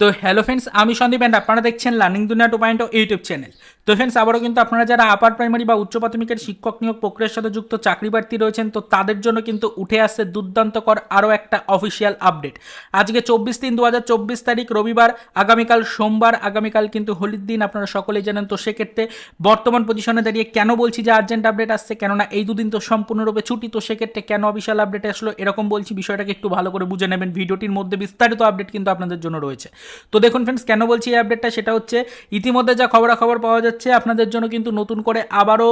তো hello friends আমি Sandeep and আপনারা দেখছেন learning Duniya two point YouTube channel তো ফ্রেন্ডস আবারও কিন্তু আপনারা যারা আপার প্রাইমারি বা উচ্চ প্রাথমিকের শিক্ষক নিয়োগ প্রক্রিয়ার সাথে যুক্ত চাকরি প্রার্থী রয়েছেন, তো তাদের জন্য কিন্তু উঠে আসছে দুর্দান্তকর আরও একটা অফিসিয়াল আপডেট আজকে চব্বিশ তিন দু হাজার চব্বিশ তারিখ, রবিবার, আগামীকাল সোমবার, আগামীকাল কিন্তু হোলির দিন, আপনারা সকলেই জানেন। তো সেক্ষেত্রে বর্তমান পজিশনে দাঁড়িয়ে কেন বলছি যে আর্জেন্ট আপডেট আসছে, কেননা এই দুদিন তো সম্পূর্ণরূপে ছুটি, তো সেক্ষেত্রে কেন অফিসিয়াল আপডেট আসলো, এরকম বলছি। বিষয়টাকে একটু ভালো করে বুঝে নেবেন। ভিডিওটির মধ্যে বিস্তারিত আপডেট কিন্তু আপনাদের জন্য রয়েছে। তো দেখুন ফ্রেন্ডস কেন বলছি এই আপডেটটা সেটা হচ্ছে ইতিমধ্যে যা খবরাখবর পাওয়া যাচ্ছে, আপনাদের জন্য কিন্তু নতুন করে আবারও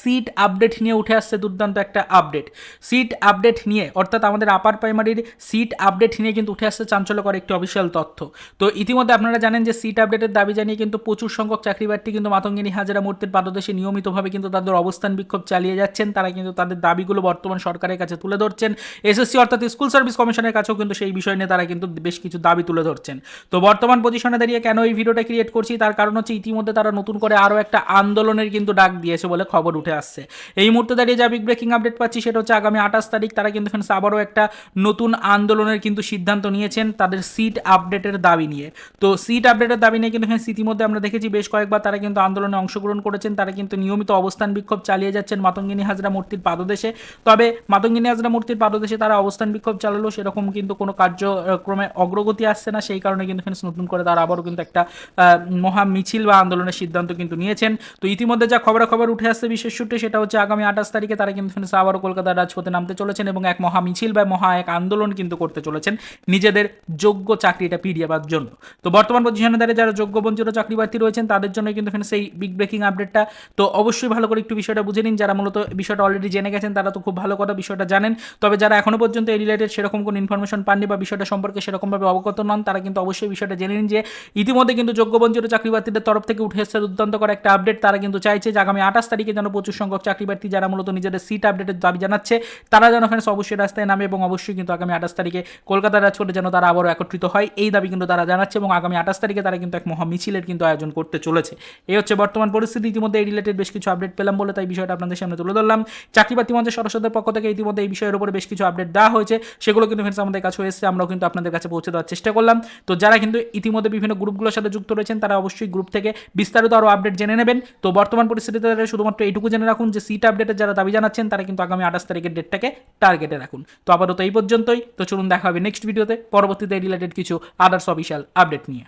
সিট আপডেট নিয়ে উঠে আসছে দুর্দান্ত একটা আপডেট সিট আপডেট নিয়ে, অর্থাৎ আমাদের আপার প্রাইমারির সিট আপডেট নিয়ে কিন্তু উঠে আসছে চাঞ্চল্যকর একটি অফিসিয়াল তথ্য। তো ইতিমধ্যে আপনারা জানেন যে সিট আপডেটের দাবি জানিয়ে কিন্তু প্রচুর সংখ্যক চাকরি প্রার্থী কিন্তু মাতঙ্গিনী হাজারা মূর্তির পাদদেশে নিয়মিতভাবে কিন্তু তাদের অবস্থান বিক্ষোভ চালিয়ে যাচ্ছেন। তারা কিন্তু তাদের দাবিগুলো বর্তমান সরকারের কাছে তুলে ধরছেন। এসএসসি অর্থাৎ স্কুল সার্ভিস কমিশনের কাছেও কিন্তু সেই বিষয় নিয়ে তারা কিন্তু বেশ কিছু দাবি তুলে ধরছেন। তো বর্তমান পজিশনে দাঁড়িয়ে কেন এই ভিডিওটা ক্রিয়েট করছি? তার কারণ হচ্ছে ইতিমধ্যে তারা নতুন করে আরও একটা আন্দোলনের কিন্তু ডাক দিয়েছে বলে খবর উঠে আসছে। এই মুহূর্তে দাঁড়িয়ে যা বিগ ব্রেকিং আপডেট পাচ্ছি সেটা হচ্ছে আগামী আঠাশ তারিখ তারা কিন্তু এখানে আবারও একটা নতুন আন্দোলনের কিন্তু সিদ্ধান্ত নিয়েছেন তাদের সিট আপডেটের দাবি নিয়ে। তো সিট আপডেটের দাবি নিয়ে কিন্তু এখানে ইতিমধ্যে আমরা দেখেছি বেশ কয়েকবার তারা কিন্তু আন্দোলনে অংশগ্রহণ করেছেন, তারা কিন্তু নিয়মিত অবস্থান বিক্ষোভ চালিয়ে যাচ্ছেন মাতঙ্গিনী হাজরা মূর্তির পাদদেশে। তবে মাতঙ্গিনী হাজরা মূর্তির পাদদেশে তারা অবস্থান বিক্ষোভ চালালো, সেরকম কিন্তু কোনো কার্যক্রমে অগ্রগতি আসছে না, সেই কারণে কিন্তু এখানে নতুন করে তারা আবারও কিন্তু একটা মহা মিছিল বা আন্দোলনের সিদ্ধান্ত কিন্তু নিয়েছেন। তো ইতিমধ্যে যা খবরাখবর উঠে আসছে বিশেষ সূত্রে, সেটা হচ্ছে আগামী আঠাশ তারিখে তারা কিন্তু এখানে আবারও কলকাতার রাজপথে নামতে চলেছেন এবং এক মহা মিছিল বা মহা এক আন্দোলন কিন্তু করতে চলেছেন নিজেদের যোগ্য চাকরিটা ফিরিয়ে পাওয়ার জন্য। তো বর্তমান পজিশনে দাঁড়িয়ে যারা যোগ্য বঞ্চিত চাকরি প্রার্থী রয়েছেন, তাদের জন্য কিন্তু এখানে সেই বিগ ব্রেকিং আপডেটটা তো অবশ্যই ভালো করে একটু বিষয়টা বুঝে নিন। যারা মূলত বিষয়টা অলরেডি জেনে গেছেন, তারা তো খুব ভালো কথা বিষয়টা জানেন। তবে যারা এখনও পর্যন্ত এই রিলেটেড সেরকম কোনো ইনফরমেশন পাননি বা বিষয়টা সম্পর্কে সেরকমভাবে অবগত নন, তারা কিন্তু অবশ্যই বিষয়টা জেনে নিন যে ইতিমধ্যে কিন্তু যোগ্য বঞ্চিত চাকরি তরফ থেকে উঠে এসেছে দুর্দান্ত করে একটা আপডেট তারা কিন্তু চাইছে যে আগামী আঠাশ তারিখে যেন প্রচুর সংখ্যক চাকরি প্রার্থী যারা মূলত নিজেদের সিট আপডেটের দাবি জানাচ্ছে, তারা যেন ফ্রেন্ডস অবশ্যই রাস্তায় নামে এবং অবশ্যই কিন্তু আগামী আঠাশ তারিখে কলকাতার রাজপথে যেন তারা আবারও একত্রিত হয়। এই দাবি কিন্তু তারা জানাচ্ছে এবং আগামী আঠাশ তারিখে তারা কিন্তু এক মহা মিছিলের কিন্তু আয়োজন করতে চলেছে। এই হচ্ছে বর্তমান পরিস্থিতি। ইতিমধ্যে এই রিলেটেড বেশ কিছু আপডেট পেলাম বলে তাই বিষয়টা আপনাদের সামনে তুলে ধরলাম। চাকরি প্রার্থী মঞ্চের সদস্যদের পক্ষ থেকে ইতিমধ্যে এই বিষয়ের উপরে বেশ কিছু আপডেট দেওয়া হয়েছে। সেগুলো কিন্তু ফ্রেন্ডস আমাদের কাছে এসেছে। আমরাও কিন্তু আপনাদের কাছে পৌঁছে দেওয়ার চেষ্টা করলাম। তো যারা কিন্তু ইতিমধ্যে বিভিন্ন গ্রুপগুলোর সাথে যুক্ত রয়েছেন। তারা অবশ্যই গ্রুপ থেকে বিস্তারিত আরও আপডেট জেনে নেবেন। তো বর্তমান পরিস্থিতিতে তারা শুধুমাত্র এইটুকু জেনে রাখুন যে সিট আপডেটের যারা দাবি জানাচ্ছেন, তারা কিন্তু আগামী আঠাশ তারিখের ডেটটাকে টার্গেটে রাখুন। তো আপাতত এই পর্যন্তই। তো চলুন দেখা হবে নেক্সট ভিডিওতে পরবর্তীতে রিলেটেড কিছু আদার্স অফিসিয়াল আপডেট নিয়ে।